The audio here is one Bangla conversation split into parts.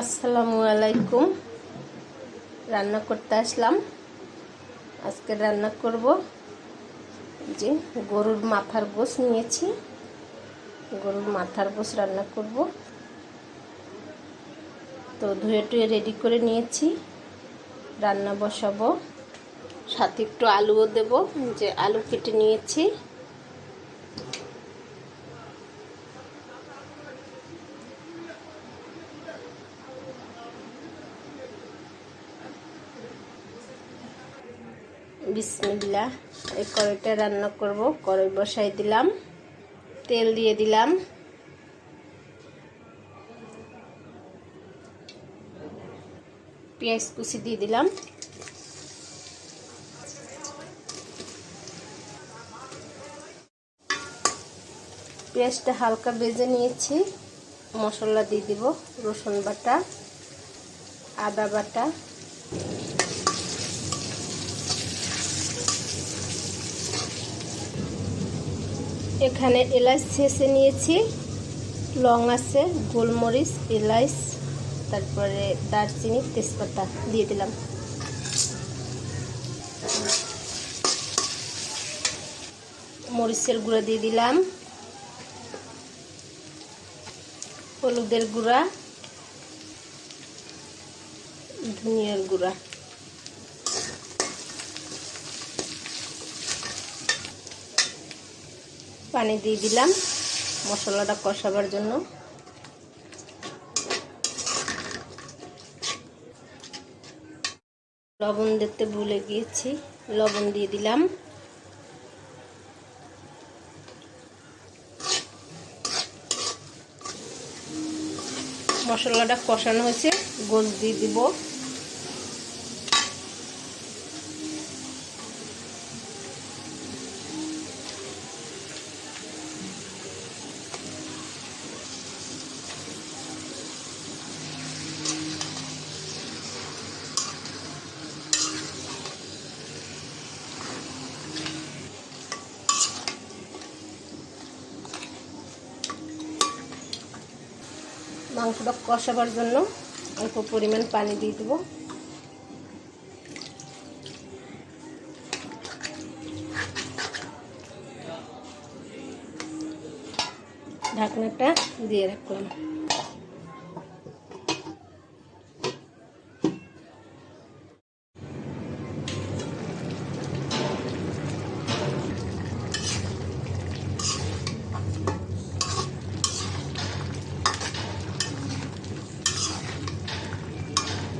আসসালামু আলাইকুম। রান্না করতে আসলাম। আজকে রান্না করব যে গরুর মাথার গোস নিয়েছি। গরুর মাথার গোস রান্না করব। তো ধুয়ে টুয়ে রেডি করে নিয়েছি। রান্না বসাবো। সাথে একটু আলুও দেব। যে আলু কেটে নিয়েছি। বিসমিল্লা এই কড়াইটা রান্না করব। কড়াই বসাই দিলাম। তেল দিয়ে দিলাম। পেঁয়াজ কুচি দিয়ে দিলাম। পেঁয়াজটা হালকা বেজে নিয়েছি। মশলা দিয়ে দিব। রসুন বাটা, আদা বাটা এখানে এলাচ ছেঁচে নিয়েছি, লং আছে, গোলমরিচ, এলাচ, তারপরে দারচিনি, তেজপাতা দিয়ে দিলাম। মরিচের গুঁড়া দিয়ে দিলাম। হলুদের গুঁড়া, ধনিয়ার গুঁড়া। পানি দিয়ে দিলাম মশলাটা কষাবার জন্য। লবণ দিতে ভুলে গিয়েছি, লবণ দিয়ে দিলাম। মশলাটা কষানো হয়েছে, গোল দিয়ে দিব। মাংসটা কষাবার জন্য অল্প পরিমাণ পানি দিয়ে দেবো। ঢাকনাটা দিয়ে রাখলাম।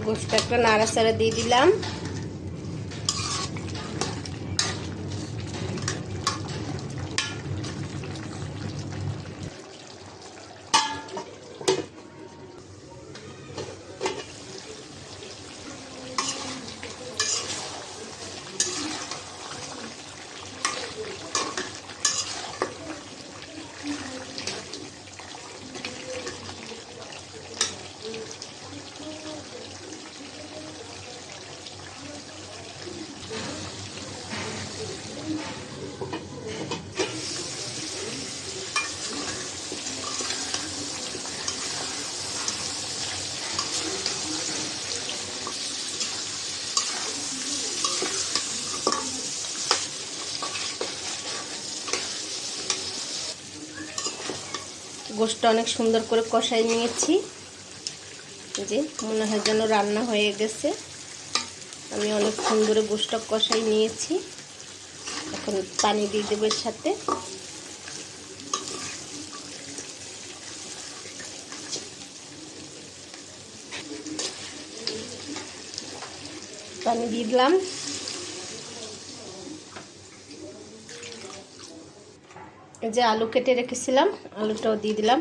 গোষ্ঠটা একটা নাড়াচাড়া দিয়ে দিলাম। গোষ্ঠটা অনেক সুন্দর করে কষাই নিয়েছি। যে, মনে হয় যেন রান্না হয়ে গেছে। আমি অনেক সুন্দর গোষ্ঠটা কষাই নিয়েছি। এখন পানি দিয়ে দেবো এর সাথে। পানি দিয়ে দিলাম। যে আলু কেটে রেখেছিলাম আলুটাও দিয়ে দিলাম।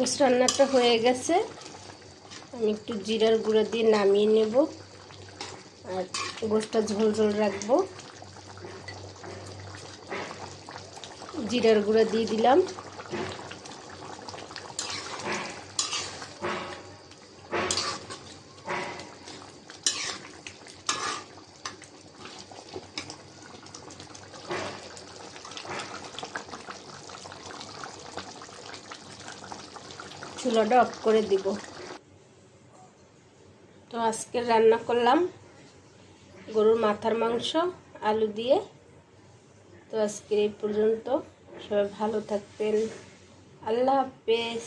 গোস রান্নাটা হয়ে গেছে। আমি একটু জিরার গুঁড়ো দিয়ে নামিয়ে নেব আর গোসটা ঝোল ঝোল রাখব। জিরার গুঁড়ো দিয়ে দিলাম। চুলাটা অফ করে দিব। তো আজকে রান্না করলাম গরুর মাথার মাংস, আলু দিয়ে। তো আজকের এই পর্যন্ত। সবাই ভালো থাকবেন। আল্লাহ হাফেজ।